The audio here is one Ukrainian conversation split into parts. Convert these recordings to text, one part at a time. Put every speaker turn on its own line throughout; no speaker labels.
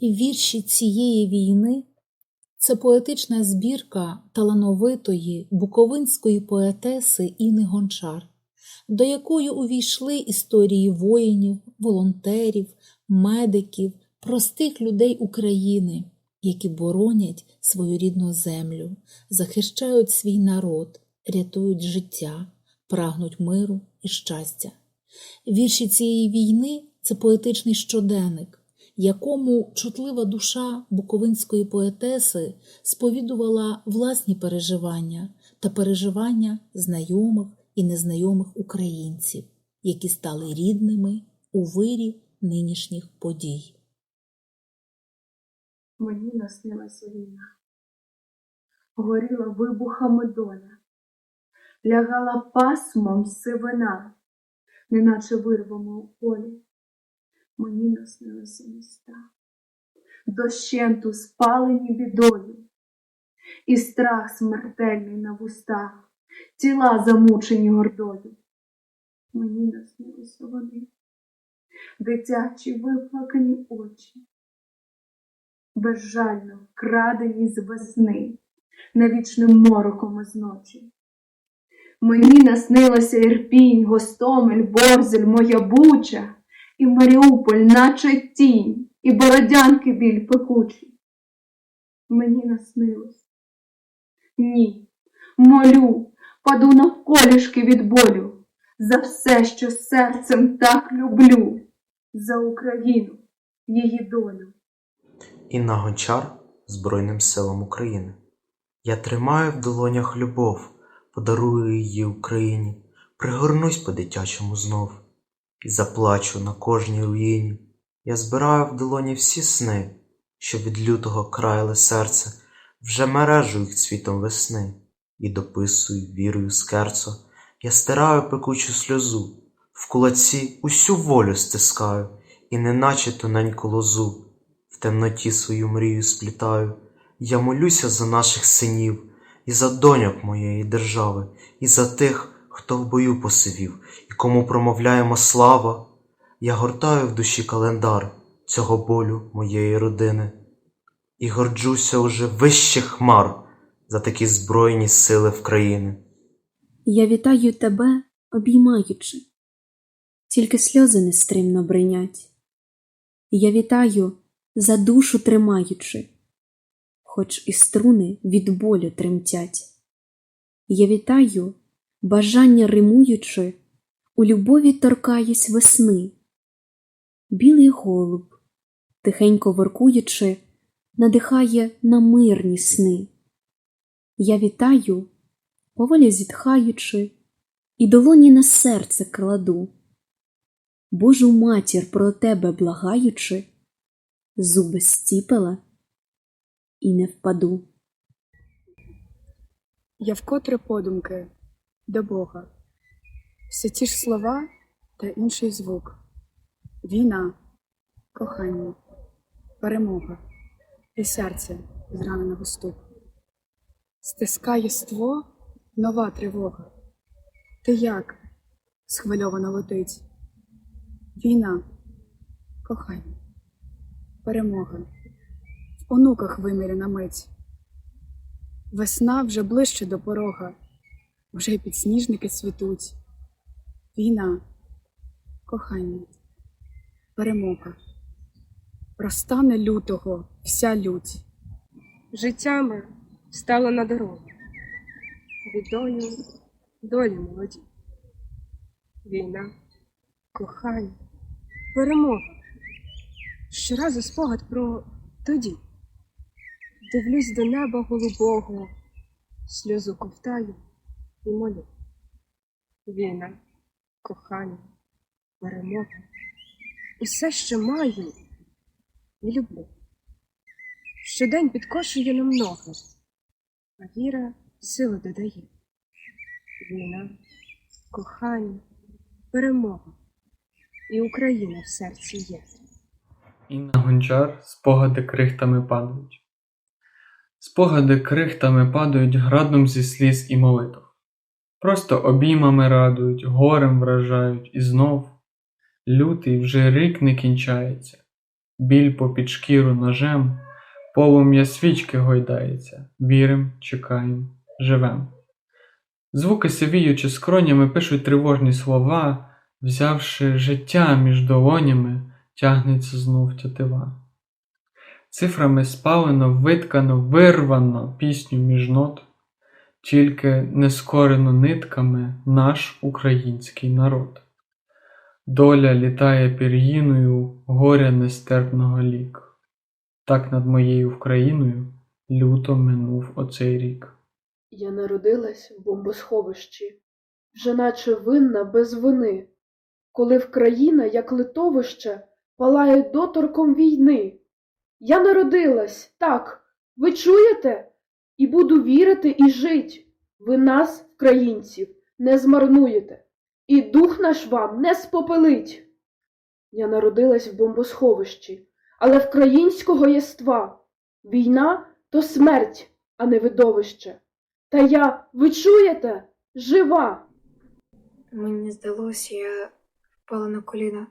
І вірші цієї війни це поетична збірка талановитої буковинської поетеси Інни Гончар, до якої увійшли історії воїнів, волонтерів, медиків, простих людей України, які боронять свою рідну землю, захищають свій народ, рятують життя, прагнуть миру і щастя. Вірші цієї війни це поетичний щоденник, якому чутлива душа буковинської поетеси сповідувала власні переживання та переживання знайомих і незнайомих українців, які стали рідними у вирі нинішніх подій.
Мені наснилася війна, горіла вибухами доля, лягала пасмом сивина, неначе вирвами у полі. Мені наснилися міста, дощенту спалені бідою, і страх смертельний на вустах, тіла замучені гордою. Мені наснилися вони, дитячі виплакані очі, безжально вкрадені з весни, навічним мороком із ночі. Мені наснилося Ірпінь, Гостомель, Борзель, моя буча, і Маріуполь, наче тінь, і бородянки біль пекучий. Мені наснилось. Ні, молю, паду навколішки від болю за все, що серцем так люблю, за Україну, її долю.
Інна Гончар Збройним силам України. Я тримаю в долонях любов, подарую її Україні, пригорнусь по-дитячому знов і заплачу на кожній руїні. Я збираю в долоні всі сни, що від лютого краяли серце, вже мережу їх цвітом весни, і дописую вірою скерцо. Я стираю пекучу сльозу, в кулаці усю волю стискаю, і неначе тоненьку лозу в темноті свою мрію сплітаю. Я молюся за наших синів, і за доньок моєї держави, і за тих, хто в бою посивів, кому промовляємо слава. Я гортаю в душі календар цього болю моєї родини, і горджуся уже вище хмар за такі збройні сили в країни.
Я вітаю тебе, обіймаючи, тільки сльози нестримно бринять. Я вітаю, за душу тримаючи, хоч і струни від болю тремтять. Я вітаю, бажання римуючи, у любові торкаюсь весни. Білий голуб, тихенько воркуючи, надихає на мирні сни. Я вітаю, поволі зітхаючи, і долоні на серце кладу. Божу матір про тебе благаючи, зуби стіпила і не впаду.
Я вкотре подумки до Бога, все ті ж слова та інший звук. Війна, кохання, перемога і серце зраненого стук. Стискає ство нова тривога. Ти як? схвильовано летить. Війна, кохання, перемога. В онуках виміряна мить. Весна вже ближче до порога, вже й підсніжники цвітуть. Війна, кохання, перемога. Розтане лютого вся лють.
життями стало на дорогу. Бідою долі молоді. Війна, кохання, перемога. Щоразу спогад про тоді. Дивлюсь до неба голубого, сльозу ковтаю і молю. Війна, кохання, перемога. Усе, що маю і люблю. Щодень підкошує ноги, а віра сили додає. Війна, кохання, перемога, і Україна в серці є.
Інна Гончар спогади крихтами падають. Спогади крихтами падають градом зі сліз і молитв. Просто обіймами радують, горем вражають, і знов лютий вже рік не кінчається. біль попід шкіру ножем, полум'я свічки гойдається, вірим, чекаєм, живем. Звуки сивіючи скронями пишуть тривожні слова, взявши життя між долонями, тягнеться знов тятива. Цифрами спалено, виткано, вирвано пісню між нот, тільки не скорено нитками наш український народ. Доля літає пір'їною горя нестерпного лік. Так над моєю Вкраїною люто минув оцей рік.
Я народилась в бомбосховищі, вже наче винна без вини, коли Вкраїна, як литовище, палає доторком війни. Я народилась, так, ви чуєте? І буду вірити і жить. Ви нас, українців, не змарнуєте, і дух наш вам не спопелить. Я народилась в бомбосховищі, але вкраїнського єства. Війна то смерть, а не видовище. Та я, ви чуєте, жива.
Мені здалося, я впала на коліна.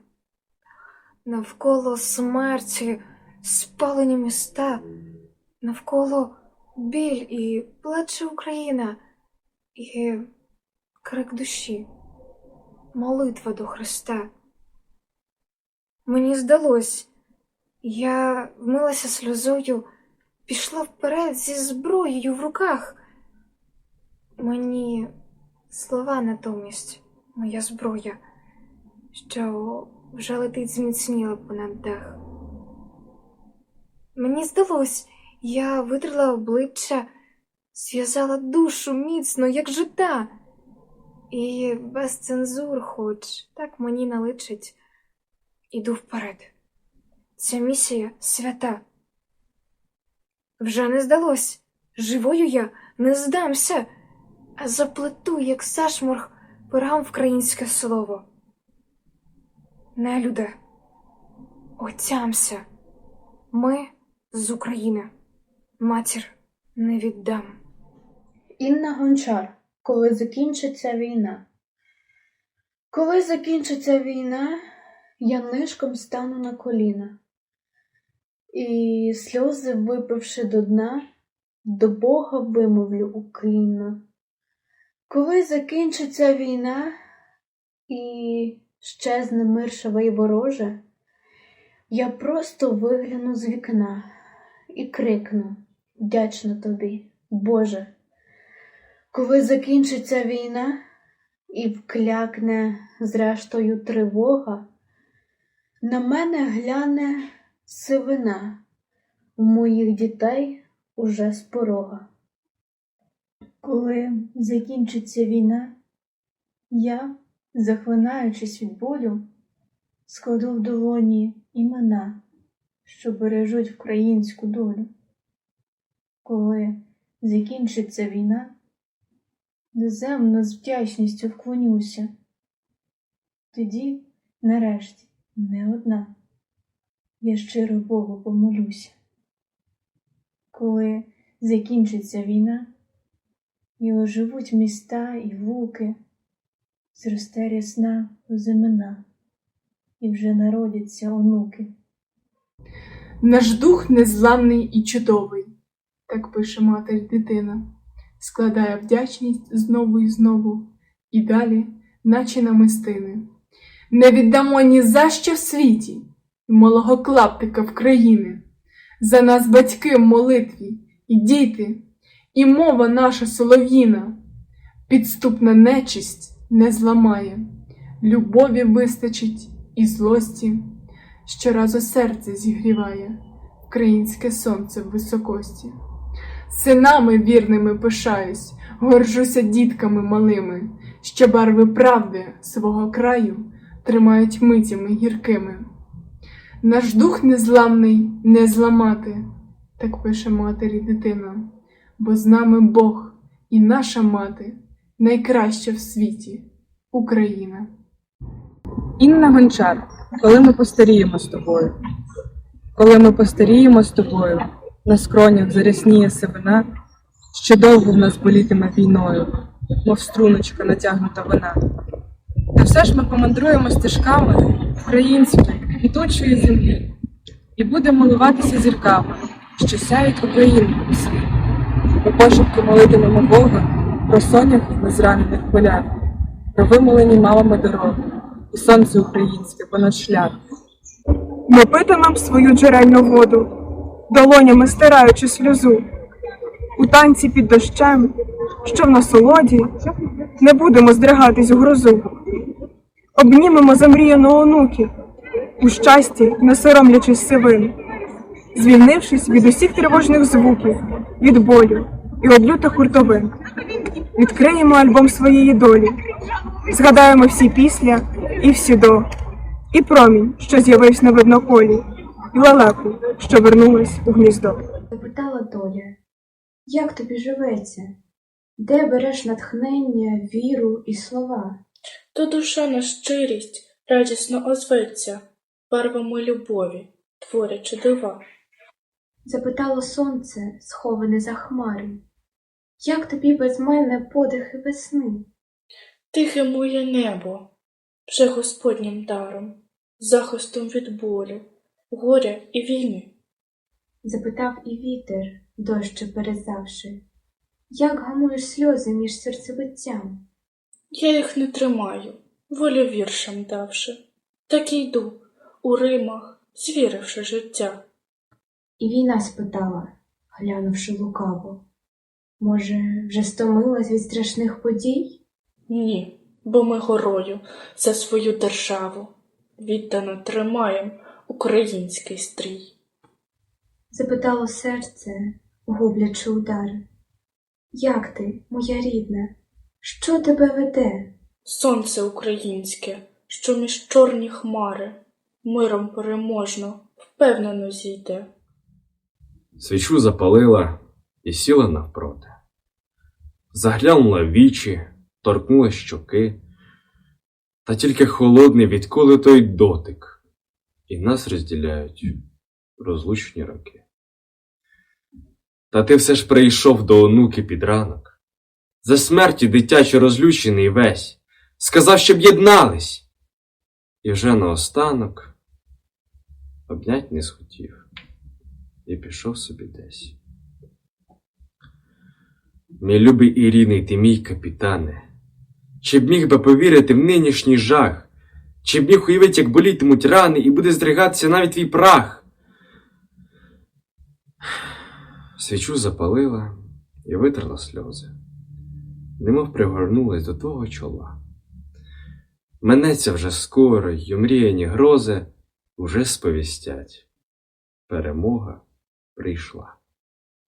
Навколо смерті, спалені міста, навколо біль і плаче Україна, і крик душі, молитва до Христа. Мені здалось, я вмилася сльозою, пішла вперед зі зброєю в руках. Мені слова натомість, моя зброя, що вже летить зміцніла понад дах. Мені здалось, я витрила обличчя, зв'язала душу міцно, як жита, і без цензур, хоч так мені наличить, іду вперед. Ця місія свята. Вже не здалось, живою я не здамся а заплету, як зашморг, пирам українське слово. Нелюде, отямся, ми з України, матір не віддам.
Інна Гончар, коли закінчиться війна. Коли закінчиться війна, я нишком стану на коліна, і сльози, випивши до дна, до Бога вимовлю Україна. Коли закінчиться війна і щезне миршаве й вороже, я просто вигляну з вікна і крикну вдячна тобі, Боже. Коли закінчиться війна і вклякне зрештою тривога, на мене гляне сивина у моїх дітей уже з порога. Коли закінчиться війна, я, захлинаючись від болю, складу в долоні імена, що бережуть українську долю. Коли закінчиться війна, доземно з вдячністю вклонюся. Тоді, нарешті, не одна, я щиро Богу помолюся. Коли закінчиться війна, і оживуть міста і луки, зросте рясна озимина, і вже народяться онуки.
Наш дух незламний і чудовий, так пише матір дитина, складає вдячність знову і знову, і далі, наче намистини. Не віддамо ні за що в світі, малого клаптика в країни, за нас батьки в молитві, і діти, і мова наша солов'їна, підступна нечисть не зламає, любові вистачить і злості, щоразу серце зігріває українське сонце в високості. Синами вірними пишаюсь, горжуся дітками малими, що барви правди свого краю тримають митями гіркими. Наш дух незламний не зламати, так пише матері дитина, бо з нами Бог і наша мати найкраща в світі Україна.
Інна Гончар, коли ми постаріємо з тобою. Коли ми постаріємо з тобою, на скронях зарясніє сивина, що довго в нас болітиме війною, мов струночка натягнута вина. Та все ж ми помандруємо стежками української квітучої землі, І будемо милуватися зірками, що сяють Україну у світ. Ми пошепки молитимемо Бога про соняхів на зранених полях, про вимолені мамами дороги, і сонце українське понад шлях.
Ми питимем свою джерельну воду, долонями стираючи сльозу. У танці під дощем, що в насолоді, не будемо здригатись у грозу. Обнімемо замріяну онуки, у щасті, не соромлячись сивин, звільнившись від усіх тривожних звуків, від болю і від лютих хуртовин. Відкриємо альбом своєї долі, згадаємо всі після і всі до, і промінь, що з'явився на видноколі, і лелеку, що вернулась у гніздо.
Запитала доля, як тобі живеться? Де береш натхнення, віру і слова?
То душа на щирість радісно озветься, барвами любові, творячи дива.
Запитало сонце, сховане за хмари. Як тобі без мене подихи весни?
Тихе моє небо, вже Господнім даром, захистом від болю, горя і війни.
Запитав і вітер, дощі перезавши. Як гамуєш сльози між серцебиттям?
Я їх не тримаю, волю віршам давши, так і йду у римах, звіривши життя.
І війна спитала, глянувши лукаво. Може, вже стомилась від страшних подій?
Ні, бо ми горою за свою державу віддано тримаєм український стрій.
Запитало серце, гублячи удар. Як ти, моя рідна, що тебе веде?
Сонце українське, що між чорні хмари, миром переможно, впевнено зійде.
Свічу запалила і сіла навпроти. Заглянула в вічі, торкнула щоки, та тільки холодний відколи той дотик, і нас розділяють розлучні роки. Та ти все ж прийшов до онуки під ранок, за смерті дитячо розлючений весь, сказав, щоб єднались, і вже наостанок обнять не схотів і пішов собі десь. Мій любий і рідний ти мій капітане, чи б міг би повірити в нинішній жах, чи б міг уявити, як болітимуть рани, і буде здригатися навіть твій прах. Свічу запалила і витерла сльози, немов пригорнулась до того чола. Менеться вже скоро, й омріяні грози уже сповістять. Перемога прийшла.